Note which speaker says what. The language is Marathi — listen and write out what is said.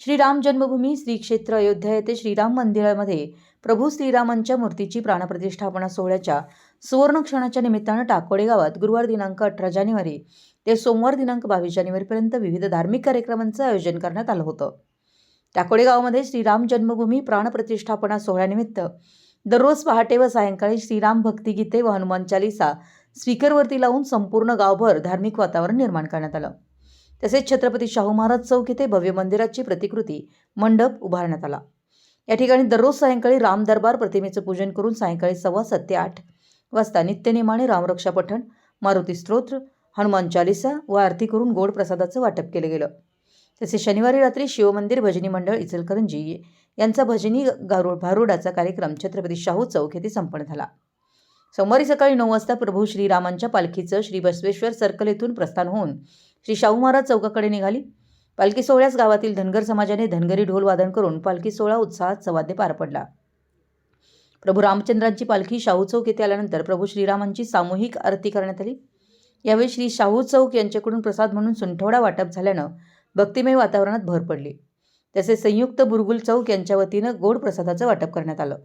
Speaker 1: श्रीराम जन्मभूमी श्री क्षेत्र अयोध्या येथे श्रीराम मंदिरामध्ये प्रभू श्रीरामांच्या मूर्तीची प्राणप्रतिष्ठापना सोहळ्याच्या सुवर्ण क्षणाच्या निमित्तानं टाकोडे गावात गुरुवार दिनांक अठरा जानेवारी ते सोमवार दिनांक बावीस जानेवारीपर्यंत विविध धार्मिक कार्यक्रमांचं आयोजन करण्यात आलं होतं. टाकोडे गावामध्ये श्रीराम जन्मभूमी प्राणप्रतिष्ठापना सोहळ्यानिमित्त दररोज पहाटे व सायंकाळी श्रीराम भक्तिगीते व हनुमान चालिसा स्पीकरवरती लावून संपूर्ण गावभर धार्मिक वातावरण निर्माण करण्यात आलं. तसेच छत्रपती शाहू महाराज चौक येथे भव्य मंदिराची प्रतिकृती मंडप उभारण्यात आला. या ठिकाणी दररोज सायंकाळी राम दरबार प्रतिमेचं पूजन करून सायंकाळी सव्वा सात ते आठ वाजता नित्यनेमाने रामरक्षा पठण मारुती स्तोत्र हनुमान चालिसा व आरती करून गोड प्रसादाचं वाटप केलं गेलं. तसेच शनिवारी रात्री शिवमंदिर भजनी मंडळ इचलकरंजी यांचा भजनी गारुड भारुडाचा कार्यक्रम छत्रपती शाहू चौक येथे संपन्न झाला. सोमवारी सकाळी नऊ वाजता प्रभू श्रीरामांच्या पालखीचं श्री बसवेश्वर सर्कल येथून प्रस्थान होऊन श्री शाहू महाराज चौकाकडे निघाली. पालखी सोहळ्यास गावातील धनगर समाजाने धनगरी ढोल वादन करून पालखी सोहळा उत्साहात सवाद्य पार पडला. प्रभू रामचंद्रांची पालखी शाहू चौक येथे आल्यानंतर प्रभू श्रीरामांची सामूहिक आरती करण्यात आली. यावेळी श्री शाहू चौक यांच्याकडून प्रसाद म्हणून सुंठवडा वाटप झाल्यानं भक्तिमय वातावरणात भर पडली. तसेच संयुक्त बुरगुल चौक यांच्या वतीनं गोड प्रसादाचं वाटप करण्यात आलं.